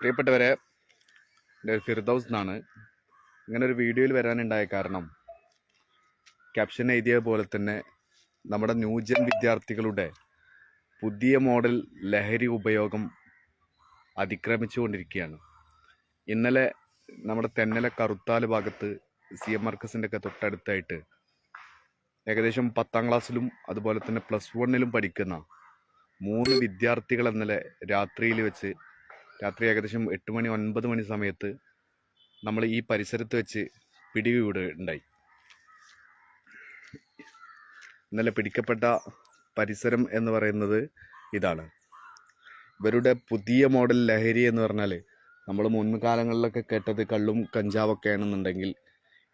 പ്രിയപ്പെട്ടവരെ എന്റെ ഫിർദൌസ് എന്നാണ്. ഇങ്ങനെ ഒരു വീഡിയോയിൽ വരാനുണ്ടായ കാരണം ക്യാപ്ഷൻ എഴുതിയ പോലെ തന്നെ നമ്മുടെ ന്യൂജൻ വിദ്യാർത്ഥികളുടെ പുതിയ മോഡൽ ലഹരി ഉപയോഗം അതിക്രമിച്ചുകൊണ്ടിരിക്കുകയാണ്. ഇന്നലെ നമ്മുടെ തെന്നല കറുത്താൽ ഭാഗത്ത് സി എം മർക്കസിന്റെ ഒക്കെ തൊട്ടടുത്തായിട്ട് ഏകദേശം പത്താം ക്ലാസ്സിലും അതുപോലെ തന്നെ പ്ലസ് വണ്ണിലും പഠിക്കുന്ന മൂന്ന് വിദ്യാർത്ഥികൾ ഇന്നലെ രാത്രിയിൽ വെച്ച് രാത്രി ഏകദേശം എട്ട് മണി ഒൻപത് മണി സമയത്ത് നമ്മൾ ഈ പരിസരത്ത് വെച്ച് പിടികൂടുണ്ടായി ഇന്നലെ പിടിക്കപ്പെട്ട പരിസരം എന്ന് പറയുന്നത് ഇതാണ്. ഇവരുടെ പുതിയ മോഡൽ ലഹരി എന്ന് പറഞ്ഞാൽ നമ്മൾ മുൻകാലങ്ങളിലൊക്കെ കേട്ടത് കള്ളും കഞ്ചാവൊക്കെ ആണെന്നുണ്ടെങ്കിൽ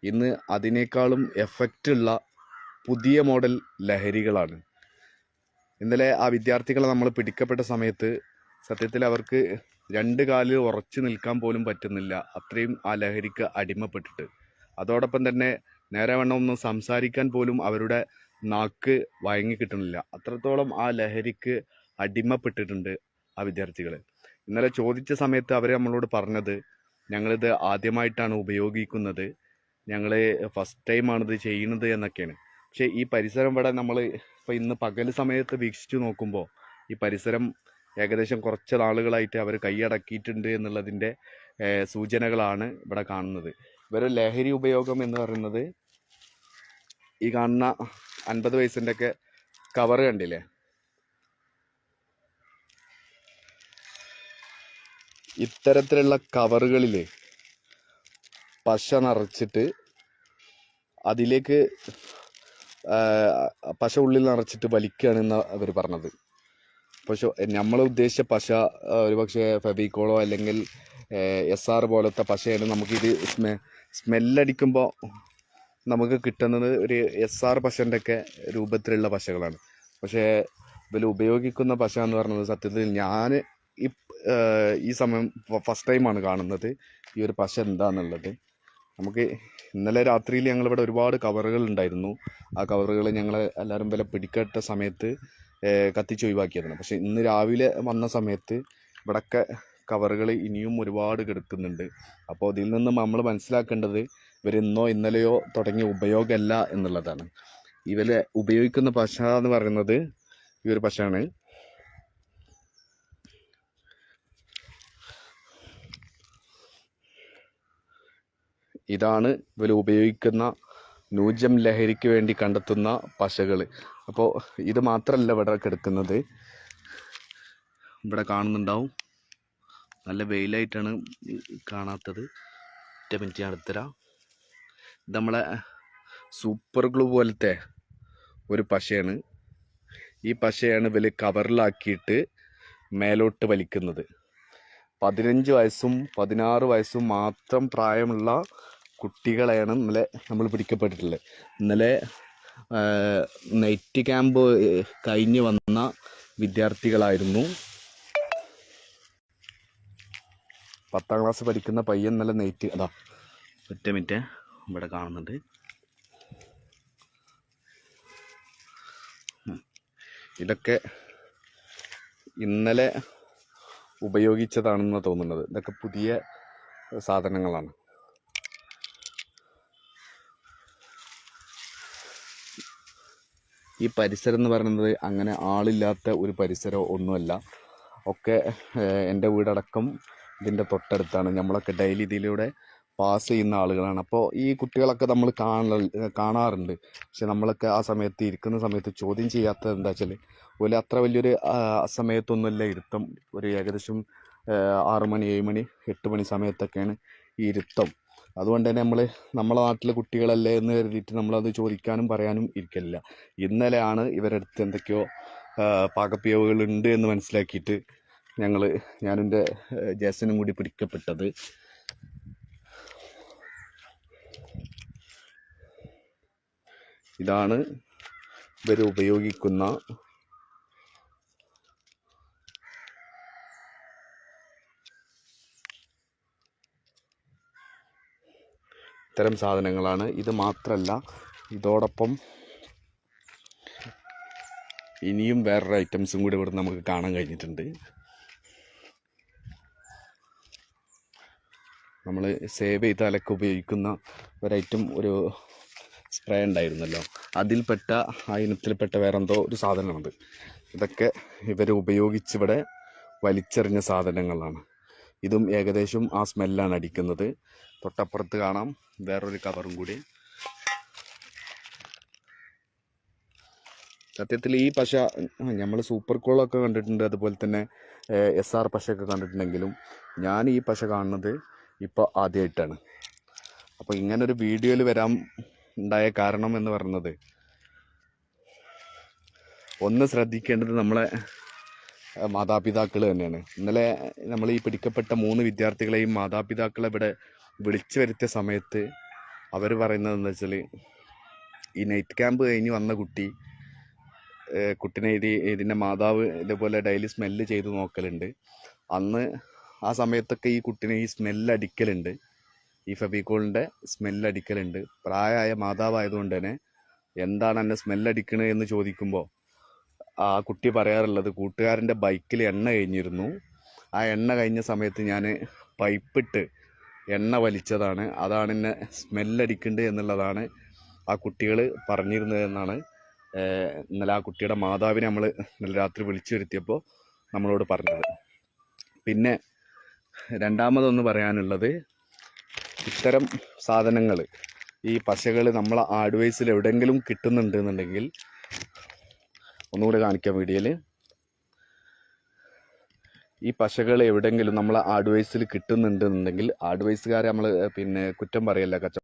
ഇന്ന് അതിനേക്കാളും എഫക്റ്റ് ഉള്ള പുതിയ മോഡൽ ലഹരികളാണ്. ഇന്നലെ ആ വിദ്യാർത്ഥികളെ നമ്മൾ പിടിക്കപ്പെട്ട സമയത്ത് സത്യത്തിൽ അവർക്ക് രണ്ട് കാലിൽ ഉറച്ചു നിൽക്കാൻ പോലും പറ്റുന്നില്ല. അത്രയും ആ ലഹരിക്ക് അടിമപ്പെട്ടിട്ട്. അതോടൊപ്പം തന്നെ നേരെ വണ്ണം ഒന്ന് സംസാരിക്കാൻ പോലും അവരുടെ നാക്ക് വഴങ്ങി കിട്ടുന്നില്ല. അത്രത്തോളം ആ ലഹരിക്ക് അടിമപ്പെട്ടിട്ടുണ്ട് ആ വിദ്യാർത്ഥികൾ ഇന്നലെ ചോദിച്ച സമയത്ത് അവർ നമ്മളോട് പറഞ്ഞത് ഞങ്ങളിത് ആദ്യമായിട്ടാണ് ഉപയോഗിക്കുന്നത്. ഞങ്ങൾ ഫസ്റ്റ് ടൈമാണിത് ചെയ്യുന്നത് എന്നൊക്കെയാണ്. പക്ഷേ ഈ പരിസരം ഇവിടെ നമ്മൾ ഇപ്പോൾ ഇന്ന് പകൽ സമയത്ത് വീക്ഷിച്ചു നോക്കുമ്പോൾ ഈ പരിസരം ഏകദേശം കുറച്ച് നാളുകളായിട്ട് അവർ കൈയടക്കിയിട്ടുണ്ട് എന്നുള്ളതിന്റെ സൂചനകളാണ് ഇവിടെ കാണുന്നത്. ഇവരുടെ ലഹരി ഉപയോഗം എന്ന് പറയുന്നത് ഈ കാണുന്ന അൻപത് വയസ്സിന്റെ ഒക്കെ കവർ കണ്ടില്ലേ? ഇത്തരത്തിലുള്ള കവറുകളിൽ പശ നിറച്ചിട്ട് അതിലേക്ക് പശ ഉള്ളിൽ നിറച്ചിട്ട് വലിക്കുകയാണെന്ന് അവർ പറഞ്ഞത്. പക്ഷെ നമ്മൾ ഉദ്ദേശിച്ച പശ ഒരുപക്ഷെ ഫെവിക്കോളോ അല്ലെങ്കിൽ എസ് ആർ പോലത്തെ പശയാണ് നമുക്കിത് സ്മെ സ്മെല്ലടിക്കുമ്പോൾ നമുക്ക് കിട്ടുന്നത് ഒരു എസ് ആർ പശന്റെ ഒക്കെ രൂപത്തിലുള്ള പശകളാണ്. പക്ഷേ ഇതിൽ ഉപയോഗിക്കുന്ന പശ എന്ന് പറയുന്നത് സത്യത്തിൽ ഞാൻ ഈ ഈ സമയം ഫസ്റ്റ് ടൈമാണ് കാണുന്നത് ഈ ഒരു പശ എന്താണെന്നുള്ളത് നമുക്ക് ഇന്നലെ രാത്രിയിൽ ഞങ്ങളിവിടെ ഒരുപാട് കവറുകൾ ഉണ്ടായിരുന്നു. ആ കവറുകൾ ഞങ്ങൾ എല്ലാവരും വില പിടിക്കട്ട സമയത്ത് ഏഹ്, കത്തിച്ച് ഒഴിവാക്കിയതാണ്. പക്ഷേ ഇന്ന് രാവിലെ വന്ന സമയത്ത് ഇവിടൊക്കെ കവറുകൾ ഇനിയും ഒരുപാട് കിടക്കുന്നുണ്ട്. അപ്പോൾ ഇതിൽ നിന്ന് നമ്മൾ മനസ്സിലാക്കേണ്ടത് ഇവരിന്നോ ഇന്നലെയോ തുടങ്ങിയ ഉപയോഗമല്ല എന്നുള്ളതാണ്. ഇവരെ ഉപയോഗിക്കുന്ന പശ എന്ന് പറയുന്നത് ഈ ഒരു പശയാണ്. ഇതാണ് ഇവർ ഉപയോഗിക്കുന്ന നൂജം ലഹരിക്ക് വേണ്ടി കണ്ടെത്തുന്ന പശകൾ അപ്പോൾ ഇത് മാത്രമല്ല ഇവിടെ കിടക്കുന്നത്. ഇവിടെ കാണുന്നുണ്ടാവും. നല്ല വെയിലായിട്ടാണ് കാണാത്തത്. ഒറ്റ മിനിറ്റ് ഞാൻ ഇത് നമ്മളെ സൂപ്പർ ഗ്ലൂ പോലത്തെ ഒരു പശയാണ്. ഈ പശയാണ് ഇവർ കവറിലാക്കിയിട്ട് മേലോട്ട് വലിക്കുന്നത്. പതിനഞ്ച് വയസ്സും പതിനാറ് വയസ്സും മാത്രം പ്രായമുള്ള കുട്ടികളെയാണ് ഇന്നലെ നമ്മൾ പിടിക്കപ്പെട്ടിട്ടുള്ളത്. ഇന്നലെ നൈറ്റ് ക്യാമ്പ് കഴിഞ്ഞ് വന്ന വിദ്യാർത്ഥികളായിരുന്നു. പത്താം ക്ലാസ് പഠിക്കുന്ന പയ്യൻ നല്ല നെയ്റ്റ് അതാ ഒറ്റ മിനിറ്റ് ഇവിടെ കാണുന്നുണ്ട്. ഇതൊക്കെ ഇന്നലെ ഉപയോഗിച്ചതാണെന്ന് തോന്നുന്നത്. ഇതൊക്കെ പുതിയ സാധനങ്ങളാണ്. ഈ പരിസരം എന്ന് പറയുന്നത് അങ്ങനെ ആളില്ലാത്ത ഒരു പരിസരം ഒന്നുമല്ല. ഒക്കെ എന്റെ വീടടക്കം ഇതിന്റെ തൊട്ടടുത്താണ്. നമ്മളൊക്കെ ഡെയിലി ഇതിലൂടെ പാസ് ചെയ്യുന്ന ആളുകളാണ്. അപ്പോൾ ഈ കുട്ടികളൊക്കെ നമ്മൾ കാണ കാണാറുണ്ട്. പക്ഷെ നമ്മളൊക്കെ ആ സമയത്ത് ഇരിക്കുന്ന സമയത്ത് ചോദ്യം ചെയ്യാത്തത് എന്താ വെച്ചാൽ ഒരു അത്ര വലിയൊരു സമയത്തൊന്നുമല്ല ഇരുത്തം ഒരു ഏകദേശം ആറുമണി ആറ് മണി ഏഴ് മണി എട്ട് മണി സമയത്തൊക്കെയാണ് ഈ ഇരുത്തം. അതുകൊണ്ട് തന്നെ നമ്മൾ നമ്മളെ നാട്ടിലെ കുട്ടികളല്ലേ എന്ന് കരുതിയിട്ട് നമ്മളത് ചോദിക്കാനും പറയാനും ഇരിക്കലില്ല. ഇന്നലെയാണ് ഇവരുടെ അടുത്ത് എന്തൊക്കെയോ പാകപ്പിയവുകൾ ഉണ്ട് എന്ന് മനസ്സിലാക്കിയിട്ട് ഞങ്ങൾ ഞാനെന്റെ ജേസനും കൂടി പിടിക്കപ്പെട്ടത്. ഇതാണ് ഇവർ ഉപയോഗിക്കുന്ന ഇത്തരം സാധനങ്ങളാണ്. ഇത് മാത്രമല്ല ഇതോടൊപ്പം ഇനിയും വേറൊരു ഐറ്റംസും കൂടി ഇവിടെ നമുക്ക് കാണാൻ കഴിഞ്ഞിട്ടുണ്ട്. നമ്മൾ സേവ് ചെയ്ത് അലക്ക് ഉപയോഗിക്കുന്ന ഒരൈറ്റം ഒരു സ്പ്രേ ഉണ്ടായിരുന്നല്ലോ. അതിൽപ്പെട്ട ആ ഇനത്തിൽപ്പെട്ട വേറെ എന്തോ ഒരു സാധനമാണത്. ഇതൊക്കെ ഇവർ ഉപയോഗിച്ചിവിടെ വലിച്ചെറിഞ്ഞ സാധനങ്ങളാണ്. ഇതും ഏകദേശം ആ സ്മെല്ലാണ് അടിക്കുന്നത്. തൊട്ടപ്പുറത്ത് കാണാം. വേറൊരു കവറും കൂടി. സത്യത്തിൽ ഈ പശ നമ്മൾ സൂപ്പർ കോളൊക്കെ കണ്ടിട്ടുണ്ട്. അതുപോലെ തന്നെ എസ് ആർ പശയൊക്കെ കണ്ടിട്ടുണ്ടെങ്കിലും ഞാൻ ഈ പശ കാണുന്നത് ഇപ്പോൾ ആദ്യമായിട്ടാണ് അപ്പോൾ ഇങ്ങനൊരു വീഡിയോയിൽ വരാൻ ഉണ്ടായ കാരണം എന്ന് പറയുന്നത് ഒന്ന് ശ്രദ്ധിക്കേണ്ടത് നമ്മളെ മാതാപിതാക്കൾ തന്നെയാണ്. ഇന്നലെ നമ്മൾ ഈ പിടിക്കപ്പെട്ട മൂന്ന് വിദ്യാർത്ഥികളെയും മാതാപിതാക്കളെ ഇവിടെ വിളിച്ചു വരുത്തിയ സമയത്ത് അവർ പറയുന്നത് എന്താ വെച്ചാൽ ഈ നൈറ്റ് ക്യാമ്പ് കഴിഞ്ഞ് വന്ന കുട്ടി കുട്ടിനെ ഇത് ഇതിന്റെ മാതാവ് ഇതേപോലെ ഡെയിലി സ്മെല്ല് ചെയ്ത് നോക്കലുണ്ട്. അന്ന് ആ സമയത്തൊക്കെ ഈ കുട്ടിനെ ഈ സ്മെല്ല് അടിക്കലുണ്ട്. ഈ ഫെബിക്കോളിന്റെ സ്മെല്ല് അടിക്കലുണ്ട്. പ്രായമായ മാതാവായതുകൊണ്ട് തന്നെ എന്താണ് എന്നെ സ്മെല്ല് അടിക്കണത് എന്ന് ചോദിക്കുമ്പോൾ ആ കുട്ടി പറയാറുള്ളത് കൂട്ടുകാരന്റെ ബൈക്കിൽ എണ്ണ കഴിഞ്ഞിരുന്നു. ആ എണ്ണ കഴിഞ്ഞ സമയത്ത് ഞാൻ പൈപ്പിട്ട് എണ്ണ വലിച്ചതാണ്. അതാണ് എന്നെ സ്മെല്ലടിക്കുന്നുണ്ട് എന്നുള്ളതാണ് ആ കുട്ടികൾ പറഞ്ഞിരുന്നത് എന്നാണ്. ഇന്നലെ ആ കുട്ടിയുടെ മാതാവിനെ നമ്മൾ ഇന്നലെ രാത്രി വിളിച്ചു വരുത്തിയപ്പോൾ നമ്മളോട് പറഞ്ഞത്. പിന്നെ രണ്ടാമതൊന്ന് പറയാനുള്ളത് ഇത്തരം സാധനങ്ങൾ ഈ പശകൾ നമ്മളെ ആഡ്വൈസിൽ എവിടെയെങ്കിലും കിട്ടുന്നുണ്ട് എന്നുണ്ടെങ്കിൽ ഒന്നുകൂടെ കാണിക്കാം വീഡിയോയിൽ ഈ പശകൾ എവിടെയെങ്കിലും നമ്മൾ ആഡ്വൈസിൽ കിട്ടുന്നുണ്ടെന്നുണ്ടെങ്കിൽ ആഡ്വൈസുകാരെ നമ്മൾ പിന്നെ കുറ്റം പറയല്ല കച്ച